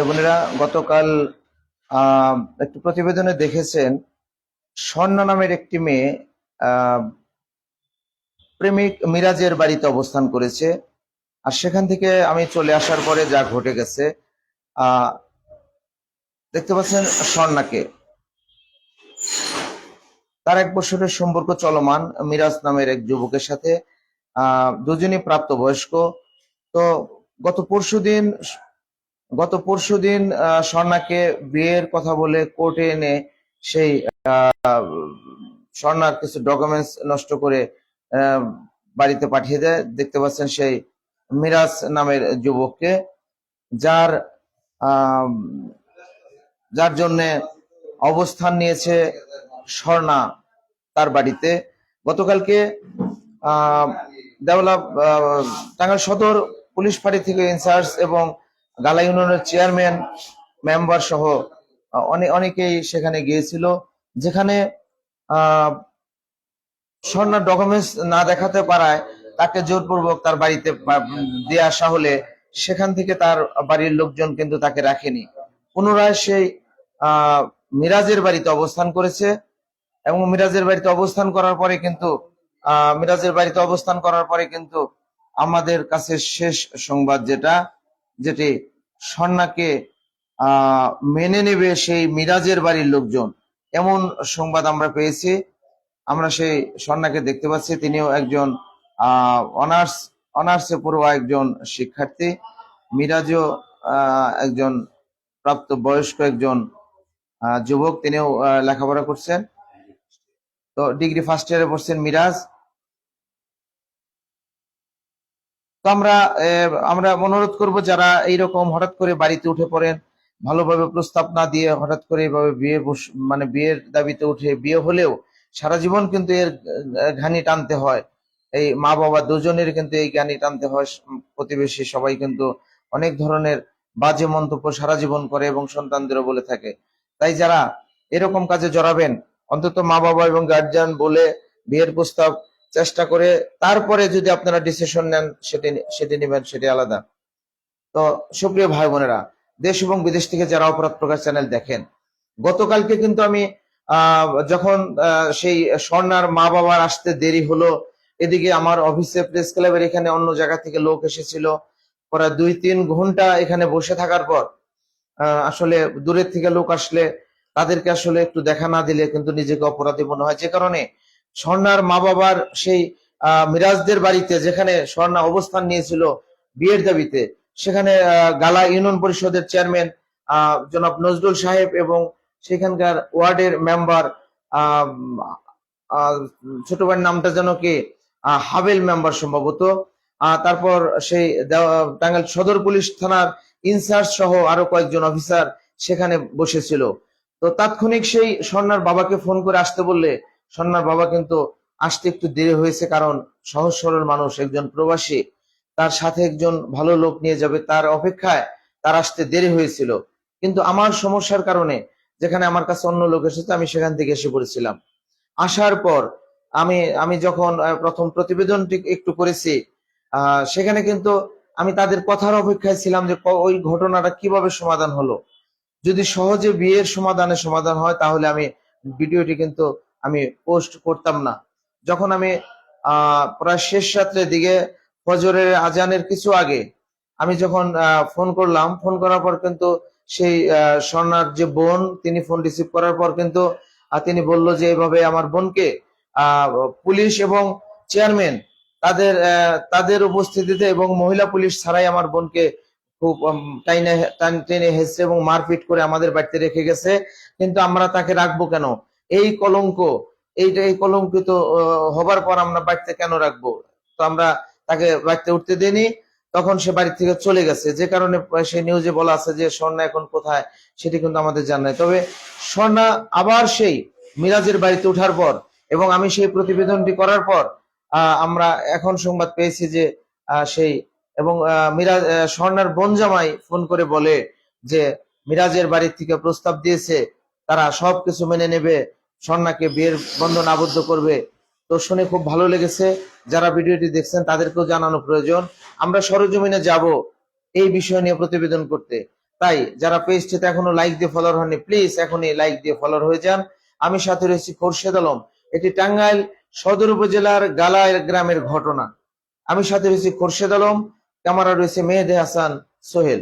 বোনেরা, গতকাল একটি প্রতিবেদনে দেখেছেন, স্বর্ণা নামের একটি মেয়ে প্রেমিক মিরাজের বাড়িতে অবস্থান করেছে। আর সেখান থেকে আমি চলে আসার পরে যা ঘটে গেছে দেখতে পাচ্ছেন স্বর্ণাকে। তার এক বছরের সম্পর্ক চলমান মিরাজ নামের এক যুবকের সাথে, আহ, দুজনই প্রাপ্তবয়স্ক। তো গত পরশুদিন গত পরশুদিন আহ, স্বর্ণাকে বিয়ের কথা বলে কোর্টে এনে সেই স্বর্ণার কিছু ডকুমেন্টস নষ্ট করে বাড়িতে পাঠিয়ে দেয়। দেখতে পাচ্ছেন সেই মিরাজ নামের যুবককে যার যার জন্যে অবস্থান নিয়েছে স্বর্ণা তার বাড়িতে। গতকালকে আহ, টাঙ্গাইল সদর পুলিশ ফাঁড়ি থেকে ইনচার্জ এবং গালা ইউনিয়নের চেয়ারম্যান, মেম্বার সহ অনেকেই সেখানে গিয়েছিল, যেখানে স্বর্ণার ডকুমেন্টস না দেখাতে পারায় তাকে জোরপূর্বক তার বাড়িতে দিয়ে আসা হলে সেখান থেকে তার বাড়ির লোকজন কিন্তু তাকে রাখেনি। পুনরায় সেই মিরাজের বাড়িতে অবস্থান করেছে এবং মিরাজের বাড়িতে অবস্থান করার পরে কিন্তু মিরাজের বাড়িতে অবস্থান করার পরে কিন্তু আমাদের কাছে শেষ সংবাদ যেটা, যেটি স্বর্ণাকে আহ, মেনে নেবে সেই মিরাজের বাড়ির লোকজন। এমন সংবাদ আমরা পেয়েছি। আমরা সেই স্বর্ণাকে দেখতে পাচ্ছি। তিনিও একজন অনার্স অনার্সে পড়ুয়া একজন শিক্ষার্থী। মিরাজও একজন প্রাপ্ত বয়স্ক একজন যুবক। তিনিও লেখাপড়া করছেন। তো ডিগ্রি ফার্স্ট ইয়ারে পড়ছেন মিরাজ। তো আমরা আমরা অনুরোধ করব যারা এইরকম হঠাৎ করে বাড়িতে উঠে পড়েন, ভালোভাবে প্রস্তাব না দিয়ে হঠাৎ করে এইভাবে বিয়ে মানে বিয়ের দাবিতে উঠে বিয়ে হলেও সারা জীবন কিন্তু এর ঘানি টানতে হয়। এই মা বাবা দুজনের কিন্তু এই জ্ঞানী টানতে হয়। প্রতিবেশী সবাই কিন্তু অনেক ধরনের বাজে মন্তব্য সারা জীবন করে এবং সন্তানদেরও বলে থাকে। তাই যারা এরকম কাজে জড়াবেন, অন্তত মা বাবা এবং গার্জিয়ান বলে বিয়ের প্রস্তাব চেষ্টা করে, তারপরে যদি আপনারা ডিসিশন নেন, সেটি সেটি নেবেন, সেটি আলাদা। তো সুপ্রিয় ভাই বোনেরা, দেশ এবং বিদেশ থেকে যারা অপরাধ প্রকাশ চ্যানেল দেখেন, গতকালকে কিন্তু আমি যখন সেই স্বর্ণার মা বাবার আসতে দেরি হলো, এদিকে আমার অফিসে প্রেস ক্লাবের এখানে অন্য জায়গা থেকে লোক এসেছিল, প্রায় দুই তিন ঘণ্টা এখানে বসে থাকার পর আসলে দূরের থেকে লোক আসলে, তাদেরকে আসলে একটু দেখা না দিলে কিন্তু নিজেকে অপরাধী মনে হয়। যে কারণে স্বর্ণার মা বাবার সেই মিরাজদের বাড়িতে যেখানে স্বর্ণা অবস্থান নিয়েছিল বিয়ের দাবিতে সেখানে গালা ইউনিয়ন পরিষদের চেয়ারম্যান আহ, জনাব নজরুল সাহেব এবং সেখানকার ওয়ার্ডের মেম্বার ছোট ভাইয়ের নামটা যেন কি হাবেল মেম্বার সম্ভবত তারপর সেই টাঙ্গাইল সদর পুলিশ থানার ইনচার্জ সহ আরও কয়েকজন অফিসার সেখানে বসেছিল। তো তাৎক্ষণিক সেই স্বর্ণার বাবাকে ফোন করে আসতে বললে স্বর্ণার বাবা কিন্তু আসতে একটু দেরি হয়েছে কারণ সহজ সরল মানুষ, একজন প্রবাসী। তার সাথে একজন ভালো লোক নিয়ে যাবে, তার অপেক্ষায় তার আসতে দেরি হয়েছিল। কিন্তু আমার সমস্যার কারণে যেখানে আমার কাছে অন্য লোক এসেছে, আমি সেখান থেকে এসে পড়েছিলাম। আসার পর আমি আমি যখন প্রথম প্রতিবেদনটি একটু করেছি সেখানে কিন্তু আমি তাদের কথার অপেক্ষায় ছিলাম যে ওই ঘটনাটা কীভাবে সমাধান হলো। যদি সহজে বিয়ের সমাধানে সমাধান হয়, তাহলে আমি ভিডিওটি কিন্তু আমি পোস্ট করতাম না। যখন আমি প্রায় শেষ রাত্রের দিকে ফজরের আজানের কিছু আগে আমি যখন ফোন করলাম ফোন করার পর কিন্তু সেই স্বর্ণার যে বোন, তিনি ফোন রিসিভ করার পর কিন্তু তিনি বলল যে এভাবে আমার বোনকে পুলিশ এবং চেয়ারম্যান তাদের তাদের উপস্থিতিতে এবং মহিলা পুলিশ ছাড়াই আমার বোনকে খুব টাইনে টেনে হেসে এবং মারপিট করে আমাদের বাড়িতে রেখে গেছে। কিন্তু আমরা তাকে রাখব কেন? এই কলঙ্ক, এইটা এই কলঙ্কিত হবার পর আমরা বাড়িতে কেন রাখব? তো আমরা তাকে বাড়িতে উঠতে দিইনি, তখন সে বাড়ি থেকে চলে গেছে। যে কারণে সে নিউজে বলা আছে যে, স্বর্ণা এখন কোথায়, সেটি কিন্তু আমাদের জানা নাই। তবে স্বর্ণা আবার সেই মিরাজের বাড়িতে ওঠার পর এবং আমি সেই প্রতিবেদনটি করার পর আমরা এখন সংবাদ পেয়েছি যে সেই এবং মিরাজ স্বর্ণার বোন জামাই ফোন করে বলে যে, মিরাজের বাড়ি থেকে প্রস্তাব দিয়েছে, তারা সবকিছু মেনে নেবে স্বর্ণাকে বিয়ের বন্ধন আবদ্ধ করবে। তো শুনে খুব ভালো লেগেছে। যারা ভিডিওটি দেখছেন, তাদেরকেও জানানো প্রয়োজন। আমরা সরজমিনে যাব এই বিষয় নিয়ে প্রতিবেদন করতে। তাই, যারা পেজটিতে এখনও লাইক দিয়ে ফলোয়ার হননি প্লিজ এখনই লাইক দিয়ে ফলোয়ার হয়ে যান। আমি সাথে রয়েছি খোরশেদ আলম। এটি টাঙ্গাইল সদর উপজেলার গালায় গ্রামের ঘটনা। আমি সাথে রয়েছি খোরশেদ আলম। ক্যামেরা রয়েছে মেহেদে হাসান সোহেল।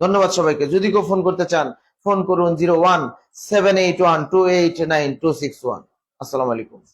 ধন্যবাদ সবাইকে। যদি কেউ ফোন করতে চান ফোন করুন zero one seven eight one two eight nine two six one আসসালামু আলাইকুম